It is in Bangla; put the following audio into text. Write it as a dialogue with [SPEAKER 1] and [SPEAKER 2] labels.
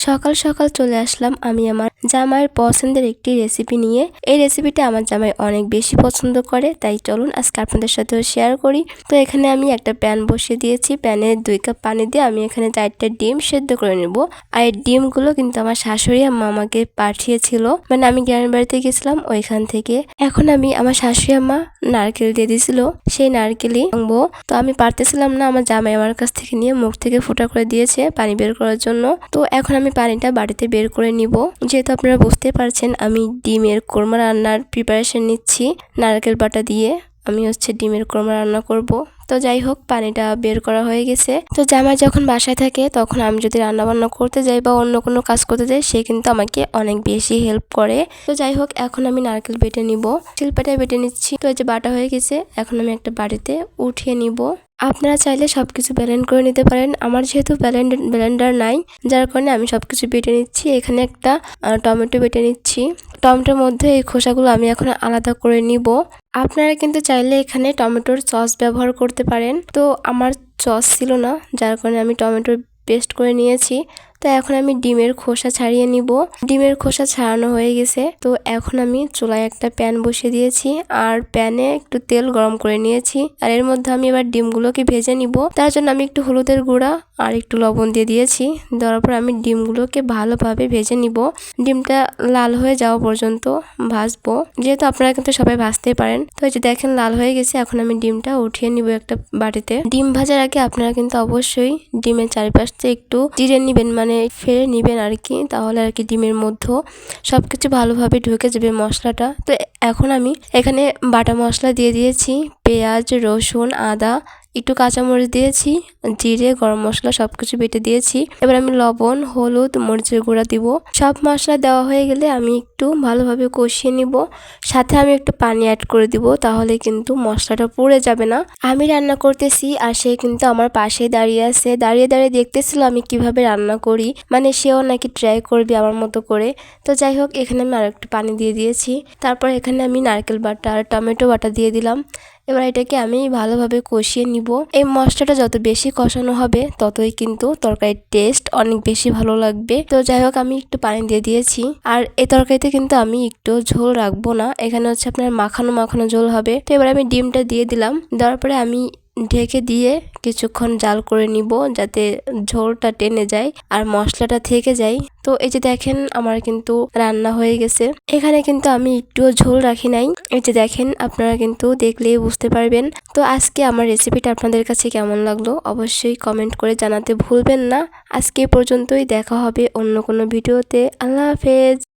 [SPEAKER 1] সকাল সকাল চলে আসলাম আমি আমার জামাইয়ের পছন্দের একটি রেসিপি নিয়ে। এই রেসিপিটা আমার জামাই অনেক বেশি পছন্দ করে, তাই চলুন আজকে আপনাদের সাথেও শেয়ার করি। তো এখানে আমি একটা প্যান বসিয়ে দিয়েছি। প্যানে দুই কাপ পানি দিয়ে আমি এখানে চারটা ডিম সেদ্ধ করে নেব। আর এই ডিমগুলো কিন্তু আমার শাশুড়ি আম্মা আমাকে পাঠিয়েছিল। মানে আমি গ্রামের বাড়িতে গেছিলাম, ওইখান থেকে। এখন আমি আমার শাশুড়ি আম্মা নারকেল দিয়ে দিয়েছিল সেই নারকেলই ভাঙবো। তো আমি পারতেছিলাম না, আমার জামাই আমার কাছ থেকে নিয়ে মুখ থেকে ফুটা করে দিয়েছে পানি বের করার জন্য। তো এখন আমি পানিটা বাড়িতে বের করে নিব। যেহেতু আপনারা বুঝতে পারছেন, আমি ডিমের কোরমা রান্নার প্রিপারেশন নিচ্ছি। নারকেল বাটা দিয়ে আমি হচ্ছে ডিমের কোরমা রান্না করব। তো যাই হোক, পানিটা বের করা হয়ে গেছে। তো জামাই যখন বাসায় থাকে, তখন আমি যদি রান্না বান্না করতে যাই বা অন্য কোনো কাজ করতে যাই, সে কিন্তু আমাকে অনেক বেশি হেল্প করে। তো যাই হোক, এখন আমি নারকেল বেটে নিব। শিল্পাটায় বেটে নিচ্ছি। তো যে বাটা হয়ে গেছে, এখন আমি একটা বাড়িতে উঠিয়ে নিব। আপনারা চাইলে সব কিছু ব্যালেন্ড করে নিতে পারেন। আমার যেহেতু ব্যালেন্ড ব্যালেন্ডার নাই, যার কারণে আমি সব কিছু বেটে নিচ্ছি। এখানে একটা টমেটো বেটে নিচ্ছি। টমেটোর মধ্যে এই খোসাগুলো আমি এখন আলাদা করে নিব। আপনারা কিন্তু চাইলে এখানে টমেটোর সস ব্যবহার করতে পারেন। তো আমার সস ছিল না, যার কারণে আমি টমেটোর পেস্ট করে নিয়েছি। তো এখন আমি ডিমের খোসা ছাড়িয়ে নিব। ডিমের খোসা ছাড়ানো হয়ে গেছে। তো এখন আমি চুলায় একটা প্যান বসিয়ে দিয়েছি। আর প্যানে একটু তেল গরম করে নিয়েছি। আর এর মধ্যে আমি এবার ডিমগুলোকে ভেজে নিব। তার জন্য আমি একটু হলুদের গুঁড়া আর একটু লবণ দিয়ে দিয়েছি। দেওয়ার পর আমি ডিমগুলোকে ভালোভাবে ভেজে নিব। ডিমটা লাল হয়ে যাওয়া পর্যন্ত ভাজবো। যেহেতু আপনারা কিন্তু সবাই ভাজতেই পারেন। তো এই যে দেখেন লাল হয়ে গেছে। এখন আমি ডিমটা উঠিয়ে নিব একটা বাটিতে। ডিম ভাজার আগে আপনারা কিন্তু অবশ্যই ডিমের চারিপাশে একটু জিরে নিবেন। মানে মানে ফেলে নেবেন আর কি তাহলে আর কি ডিমের মধ্যেও সব কিছু ভালোভাবে ঢুকে যাবে মশলাটা। তো এখন আমি এখানে বাটা মশলা দিয়ে দিয়েছি, পেঁয়াজ, রসুন, আদা একটু কাঁচামরিচ দিয়েছি, জিরে, গরম মশলা সব কিছু বেটে দিয়েছি। এবার আমি লবণ, হলুদ, মরিচের গুঁড়া দিব। সব মশলা দেওয়া হয়ে গেলে আমি একটু ভালোভাবে কষিয়ে নিব। সাথে আমি একটু পানি অ্যাড করে দিব, তাহলে কিন্তু মশলাটা পুড়ে যাবে না। আমি রান্না করতেছি, আর সে কিন্তু আমার পাশে দাঁড়িয়ে আছে। দাঁড়িয়ে দাঁড়িয়ে দেখতেছিল আমি কীভাবে রান্না করি। মানে সেও নাকি ট্রাই করবে আমার মতো করে। তো যাই হোক, এখানে আমি আর একটু পানি দিয়ে দিয়েছি। তারপর এখানে আমি নারকেল বাটা আর টমেটো বাটা দিয়ে দিলাম। এবার এটাকে আমি ভালোভাবে কষিয়ে নিব। এই মশলাটা যত বেশি কষানো হবে, ততই কিন্তু তরকারির টেস্ট অনেক বেশি ভালো লাগবে। তো যাই হোক, আমি একটু পানি দিয়ে দিয়েছি। আর এই তরকারিতে কিন্তু আমি একটু ঝোল রাখব না। এখানে হচ্ছে আপনার মাখানো মাখানো ঝোল হবে। তো এবার আমি ডিমটা দিয়ে দিলাম। দেওয়ার পরে আমি ঢেকে দিয়ে কিছুক্ষণ জাল করে নিব যাতে ঝোলটা টেনে যায় আর মশলাটা থেকে যায়। তো এই যে দেখেন আমার কিন্তু রান্না হয়ে গেছে। এখানে কিন্তু আমি একটুও ঝোল রাখি নাই। এই যে দেখেন আপনারা কিন্তু দেখলেই বুঝতে পারবেন। তো আজকে আমার রেসিপিটা আপনাদের কাছে কেমন লাগল অবশ্যই কমেন্ট করে জানাতে ভুলবেন না। আজকে পর্যন্তই দেখা হবে অন্য কোনো ভিডিওতে আল্লাহ হাফেজ।